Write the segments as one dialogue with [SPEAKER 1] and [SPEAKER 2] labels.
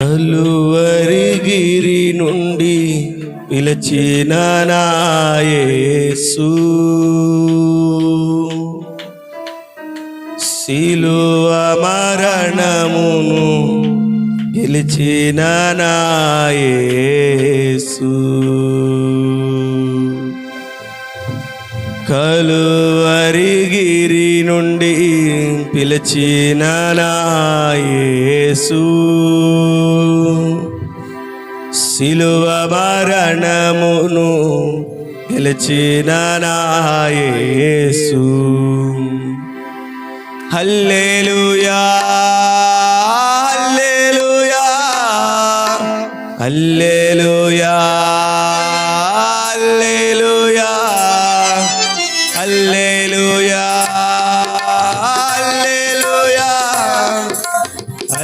[SPEAKER 1] కలువరిగిరి నుండి పిలిచిన నాయసు శిలువ మరణమును గెలిచిన నాయసు కలువరిగిరి నుండి పిలిచిన నాయసు శిలువ మరణమును గెలిచిన నాయసు hallelujah hallelujah hallelujah hallelujah.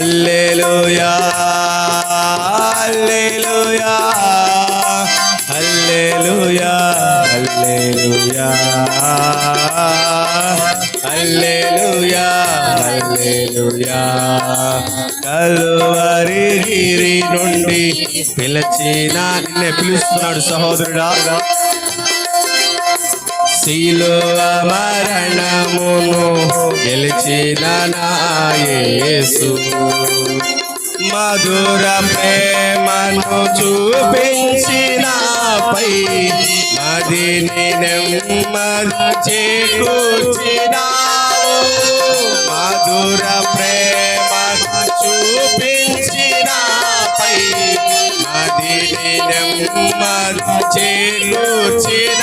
[SPEAKER 1] Hallelujah hallelujah hallelujah hallelujah hallelujah hallelujah Calvary గిరి నుండి పిలిచిన నిన్నే పిలుస్తున్నాడు సహోదరుడా. శిలువ మరణమును గెలిచిన నాయసు మధుర ప్రేమను చూపించిన పై మదిని నెమ్మది చేకూర్చిన మధుర ప్రేమను చూపించిన పై మదిని నెమ్మది చేకూర్చిన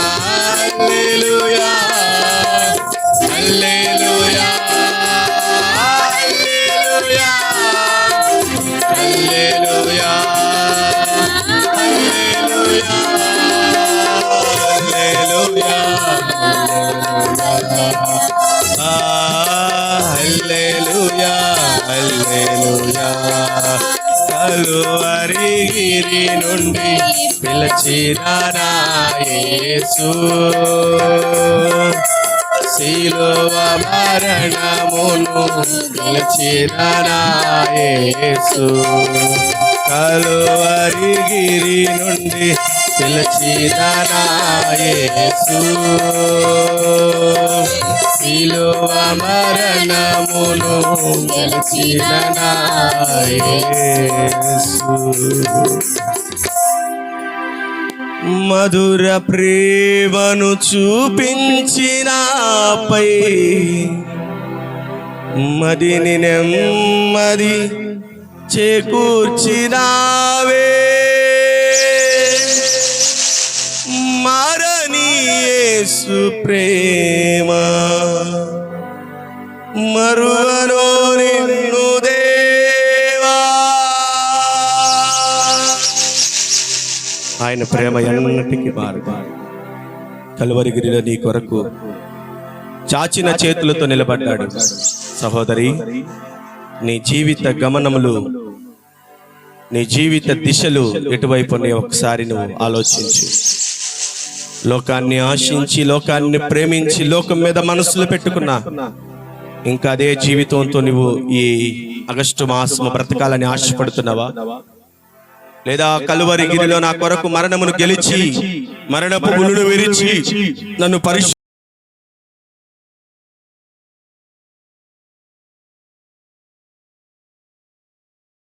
[SPEAKER 1] హల్లెలూయా హల్లెలూయా. కలువరి గిరి నుండి పిలిచిన యేసు. శిలువ మరణమును పిలిచిన యేసు. కలువరి గిరి నుండి పిలిచిన యేసు శిలువ మరణమును గెలిచిన మధుర ప్రేమను చూపించినపై మదిని నెమ్మది చేకూర్చినావే. యేసు ప్రేమ. మరువలో నిన్ను దేవా. ఆయన ప్రేమ ఎన్నటికి మారు కలువరిగిరిలో నీ కొరకు చాచిన చేతులతో నిలబడ్డాడు. సహోదరి నీ జీవిత గమనములు నీ జీవిత దిశలు ఎటువైపు ఉన్నాయో ఒకసారి నువ్వు ఆలోచించు. లోకాన్ని ఆశించి లోకాన్ని ప్రేమించి లోకం మీద మనసులు పెట్టుకున్నా. ఇంకా అదే జీవితంతో నువ్వు ఈ ఆగస్టు మాసము బ్రతకాలని ఆశపడుతున్నావా? లేదా కలువరి గిరిలో నా కొరకు మరణమును గెలిచి మరణపు మునును విరిచి నన్ను పరిశు